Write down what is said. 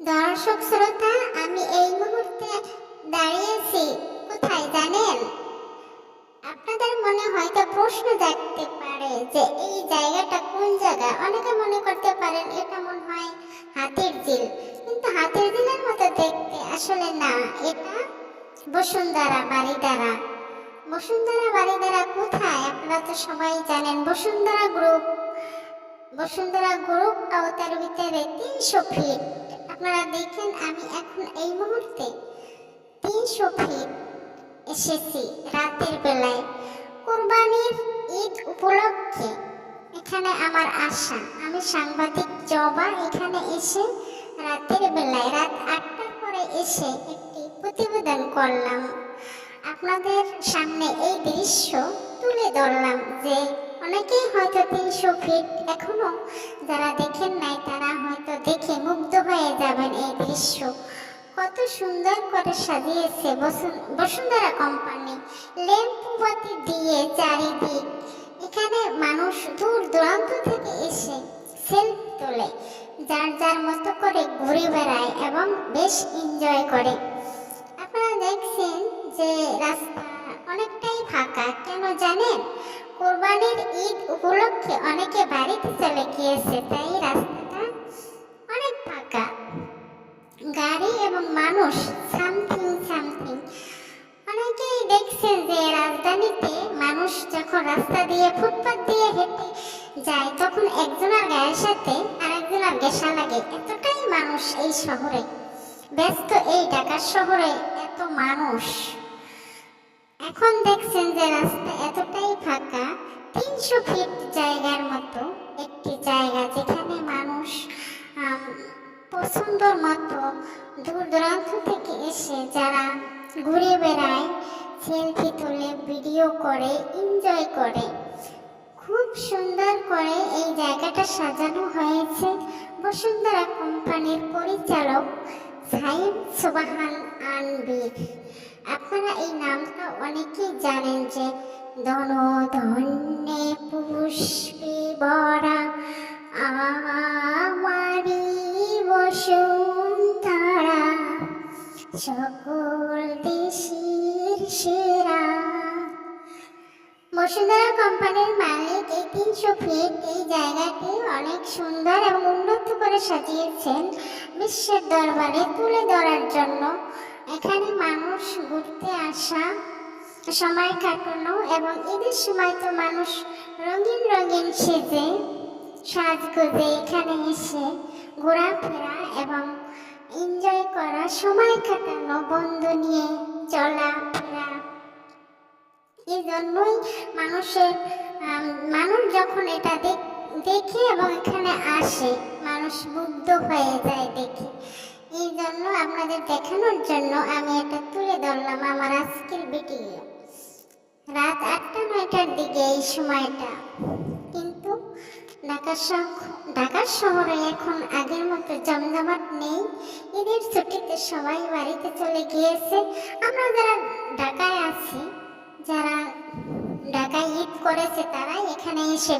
দর্শক শ্রোতা, আমি এই মুহূর্তে দাঁড়িয়েছি কোথায় জানেন? আপনাদের মনে হয়তো প্রশ্ন জাগতে পারে যে এই জায়গাটা কোন জায়গা? অনেকে মনে করতে পারেন এটা মনে হয় হাতির ঝিল। কিন্তু হাতির ঝিলের মতো দেখতে আসলে না, এটা বসুন্ধরা বাড়িদারা বসুন্ধরা বাড়িদারা কোথায়? আপনারা তো সবাই জানেন বসুন্ধরা গ্রুপ। বসুন্ধরা গ্রুপ আওতার ভিতরে তিনশো ফিট। আপনারা দেখেন, আমি এখন এই মুহূর্তে তিনশো ফিট এসেছি রাতের বেলায়। কোরবানির ঈদ উপলক্ষে এখানে আমার আশা। আমি সাংবাদিক জবা এখানে এসে রাতের বেলায়, রাত আটটার পরে এসে একটি প্রতিবেদন করলাম। আপনাদের সামনে এই দৃশ্য তুলে ধরলাম যে অনেকেই হয়তো তিনশো ফিট এখনও যারা দেখেন নাই, তারা হয়তো দেখে মুগ্ধ হয়ে যাবেন এই দৃশ্য। কত সুন্দর করে সাজিয়েছে বসুন্ধরা কোম্পানি। লেম্পুবাতি দিয়ে চারিদিক। এখানে মানুষ দূর দূরান্ত থেকে এসে সেলফি তোলে। যার যার মতো করে ঘুরে বেড়ায় এবং বেশ এনজয় করে। আপনারা দেখছেন যে রাস্তা অনেকটাই ফাঁকা, কেন কোরবানির ঈদ উপলক্ষে অনেকে বাড়িতে চলে গিয়েছে, তাই রাস্তাটা অনেক ফাঁকা। গাড়ি এবং মানুষ সামথিং সামথিং অনেকেই দেখছেন যে রাজধানীতে মানুষ যখন রাস্তা দিয়ে, ফুটপাত দিয়ে হেঁটে যায়, তখন একজনের গায়ের সাথে আরেকজনের গেসা লাগে। এতটাই মানুষ এই শহরে। ব্যস্ত এই ঢাকার শহরে এত মানুষ। এখন দেখছেন যে রাস্তা এতটাই ফাঁকা ফিট জায়গার মতো একটি জায়গা যেখানে মানুষ পছন্দর মতো দূর দূরান্ত থেকে এসে যারা ঘুরে বেড়ায়, সেলফি তুলে, ভিডিও করে এনজয় করে। খুব সুন্দর করে এই জায়গাটা সাজানো হয়েছে। বসুন্ধরা কোম্পানির পরিচালক সাইম সুবাহান আনবির আপনারা এই নামটা অনেকেই জানেন যে ধন ধন্যে পুষ্পে বরা, আমারি বসুন্ধরা। সকল দেশের সেরা। বসুন্ধরা কোম্পানির মালিক এই তিনশো ফিট এই জায়গাটি অনেক সুন্দর এবং উন্নত করে সাজিয়েছেন বিশ্বের দরবারে তুলে ধরার জন্য। এখানে মানুষ ঘুরতে আসা সময় কাটানো এবং ঈদের সময় তো মানুষ রঙিন রঙিন সেজে, সাজগোজে এখানে এসে ঘোরাফেরা এবং এনজয় করা, সময় কাটানো, বন্ধু নিয়ে চলাফেরা। এই জন্যই মানুষের মানুষ যখন এটা দেখে এবং এখানে আসে, মানুষ মুগ্ধ হয়ে যায় দেখে। এই জন্য আপনাদের দেখানোর জন্য আমি এটা তুলে ধরলাম আমার আজকের ভিডিও রাত আটটা, নয়টার দিকে এই সময়টা। কিন্তু ঢাকা শহ- ঢাকা শহরে এখন আগের মতো জমজমাট নেই। ঈদের ছুটিতে সবাই বাড়িতে চলে গিয়েছে। আমরা যারা ঢাকায় আছি, যারা ঢাকায় ঈদ করেছে, তারাই এখানে এসে